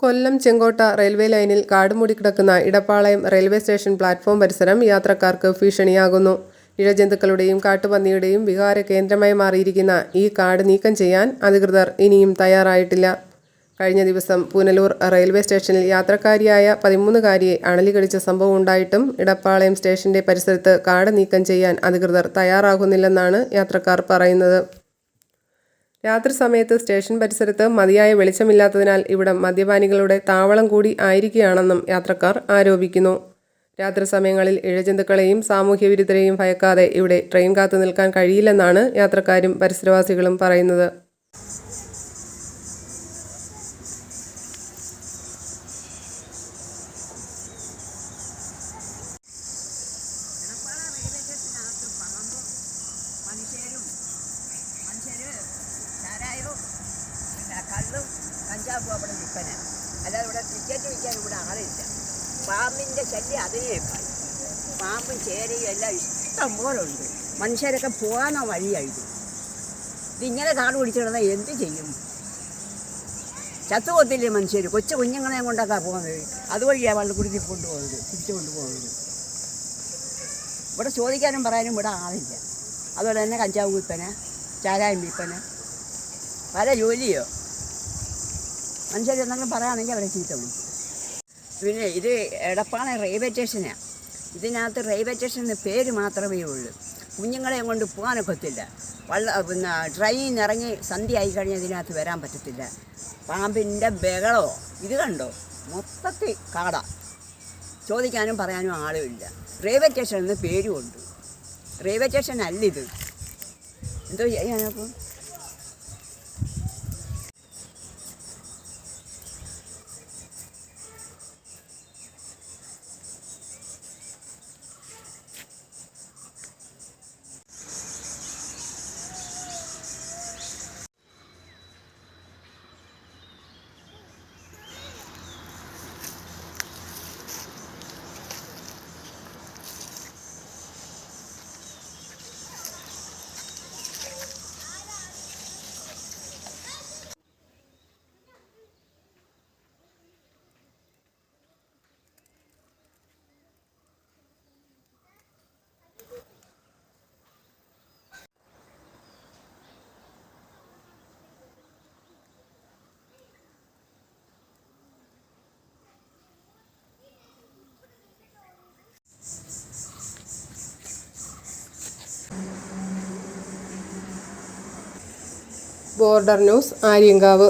Kollam Chenkotta railway ലൈനിൽ കാടുമൂടി കിടക്കുന്ന Edappalayam railway station platform പരിസരം യാത്രക്കാർക്ക് ഭീഷണിയാകുന്നു. ഇഴജന്തുക്കളുടെയും കാട്ടുപന്നിയുടെയും വികാര കേന്ദ്രമായി മാറിയിരിക്കുന്ന ഈ കാട് നീക്കം ചെയ്യാൻ അധികൃതർ ഇനിയും തയ്യാറായിട്ടില്ല. കഴിഞ്ഞ ദിവസം പുനലൂർ റെയിൽവേ സ്റ്റേഷനിൽ യാത്രക്കാരിയായ പതിമൂന്നുകാരിയെ അണലി കടിച്ച സംഭവം ഉണ്ടായിട്ടും ഇടപ്പാളയം സ്റ്റേഷന്റെ പരിസരത്ത് കാട് നീക്കം ചെയ്യാൻ അധികൃതർ തയ്യാറാകുന്നില്ലെന്നാണ് യാത്രക്കാർ പറയുന്നത്. രാത്രി സമയത്ത് സ്റ്റേഷൻ പരിസരത്ത് മതിയായ വെളിച്ചമില്ലാത്തതിനാൽ ഇവിടം മദ്യപാനികളുടെ താവളം കൂടി ആയിരിക്കുകയാണെന്നും യാത്രക്കാർ ആരോപിക്കുന്നു. രാത്രി സമയങ്ങളിൽ ഇഴജന്തുക്കളെയും സാമൂഹ്യ വിരുദ്ധരെയും ഭയക്കാതെ ഇവിടെ ട്രെയിൻ കാത്തു നിൽക്കാൻ കഴിയില്ലെന്നാണ് യാത്രക്കാരും പരിസരവാസികളും പറയുന്നത്. മനുഷ്യരും മനുഷ്യര് ചാരായവും പിന്നെ കള്ളും കഞ്ചാവും അവിടെ വിൽപ്പന അല്ലാതെ ഇവിടെ ടിക്കറ്റ് വിൽക്കാൻ ഇവിടെ ആളില്ല. പാമ്പിന്റെ ശല്യം അതിനേക്കായി പാമ്പും ചേരയും എല്ലാം ഇഷ്ടം പോലെ ഉണ്ട്. മനുഷ്യരൊക്കെ പോകാനോ വഴിയായിരുന്നു ഇതിങ്ങനെ കാട് പിടിച്ചു എന്ത് ചെയ്യും? ചത്തുപോത്തില്ലേ മനുഷ്യർ കൊച്ചു കുഞ്ഞുങ്ങളെ കൊണ്ടൊക്കെ പോകുന്നത്. അതുവഴിയാണ് വള്ളക്കുടുത്തി കൊണ്ടുപോകുന്നത് തിരിച്ചു കൊണ്ടുപോകുന്നത്. ഇവിടെ ചോദിക്കാനും പറയാനും ഇവിടെ ആളില്ല. അതുപോലെ തന്നെ കഞ്ചാവ് വിൽപ്പന ചാരായം വിൽപ്പന. പല ജോലിയോ? മനുഷ്യർ എന്തെങ്കിലും പറയുകയാണെങ്കിൽ അവരെ ചീത്ത വിളിക്കും. പിന്നെ ഇത് എടപ്പാളെ റെയിൽവേ സ്റ്റേഷനാണ് ഇതിനകത്ത് റെയിൽവേ സ്റ്റേഷൻ പേര് മാത്രമേ ഉള്ളൂ. കുഞ്ഞുങ്ങളെ കൊണ്ട് പോകാനൊക്കത്തില്ല. വള്ള പിന്നെ ട്രെയിൻ ഇറങ്ങി സന്ധ്യ ആയി കഴിഞ്ഞാൽ ഇതിനകത്ത് വരാൻ പറ്റത്തില്ല. പാമ്പിന്റെ ബഹളോ? ഇത് കണ്ടോ? മൊത്തത്തിൽ കാട. ചോദിക്കാനും പറയാനും ആളുമില്ല. റെയിൽവേ സ്റ്റേഷൻ എന്ന് പേരുമുണ്ട്. റെയിൽവേ സ്റ്റേഷൻ അല്ല ഇത്. എന്തോ ചെയ്യാനപ്പം ബോർഡർ ന്യൂസ് ആര്യങ്കാവ്